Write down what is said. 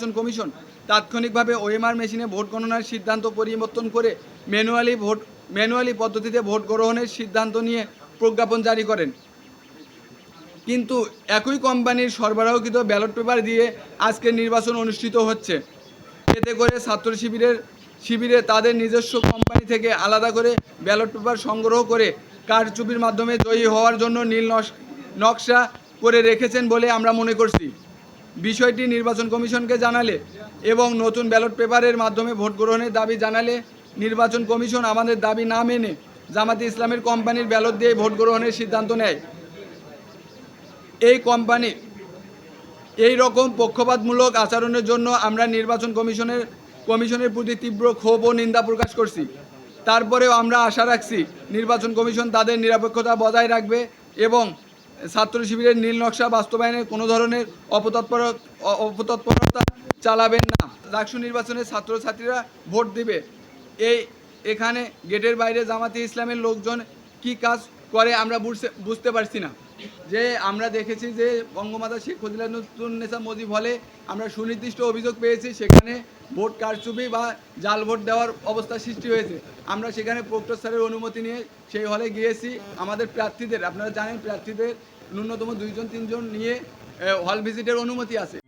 নির্বাচন কমিশন তাৎক্ষণিকভাবে ওএমআর মেশিনে ভোট গণনার সিদ্ধান্ত পরিবর্তন করে ম্যানুয়ালি ভোট, ম্যানুয়ালি পদ্ধতিতে ভোট গ্রহণের সিদ্ধান্ত নিয়ে প্রজ্ঞাপন জারি করেন। কিন্তু একই কোম্পানির সরবরাহকৃত ব্যালট পেপার দিয়ে আজকের নির্বাচন অনুষ্ঠিত হচ্ছে। এতে করে ছাত্র শিবিরের, শিবিরে তাদের নিজস্ব কোম্পানি থেকে আলাদা করে ব্যালট পেপার সংগ্রহ করে কারচুপির মাধ্যমে জয়ী হওয়ার জন্য নীল নকশা করে রেখেছেন বলে আমরা মনে করছি। বিষয়টি নির্বাচন কমিশনকে জানালে এবং নতুন ব্যালট পেপারের মাধ্যমে ভোট গ্রহণের দাবি জানালে নির্বাচন কমিশন আমাদের দাবি না মেনে জামাতে ইসলামের কোম্পানির ব্যালট দিয়ে ভোট গ্রহণের সিদ্ধান্ত নেয়। এই কোম্পানি এই রকম পক্ষপাতমূলক আচরণের জন্য আমরা নির্বাচন কমিশনের কমিশনের প্রতি তীব্র ক্ষোভ ও নিন্দা প্রকাশ করছি। তারপরেও আমরা আশা রাখছি নির্বাচন কমিশন তাদের নিরপেক্ষতা বজায় রাখবে এবং ছাত্র শিবিরের নীল নকশা বাস্তবায়নে কোনো ধরনের অপতৎপর অপতৎপরতা চালাবেন না। ডাকসু নির্বাচনে ছাত্রছাত্রীরা ভোট দিবে। এই এখানে গেটের বাইরে জামাতে ইসলামের লোকজন কি কাজ করে আমরা বুঝতে বুঝতে পারছি না। যে আমরা দেখেছি যে বঙ্গমাতা শেখ ফজিলাতুন্নেসা মুজিব হলে আমরা সুনির্দিষ্ট অভিযোগ পেয়েছি, সেখানে ভোট কারচুপি বা জাল ভোট দেওয়ার অবস্থা সৃষ্টি হয়েছে। আমরা সেখানে প্রক্টর স্যারের অনুমতি নিয়ে সেই হলে গিয়েছি। আমাদের প্রার্থীদের, আপনারা জানেন প্রার্থীদের ন্যূনতম দুইজন, তিনজন নিয়ে হল ভিজিটের অনুমতি আছে।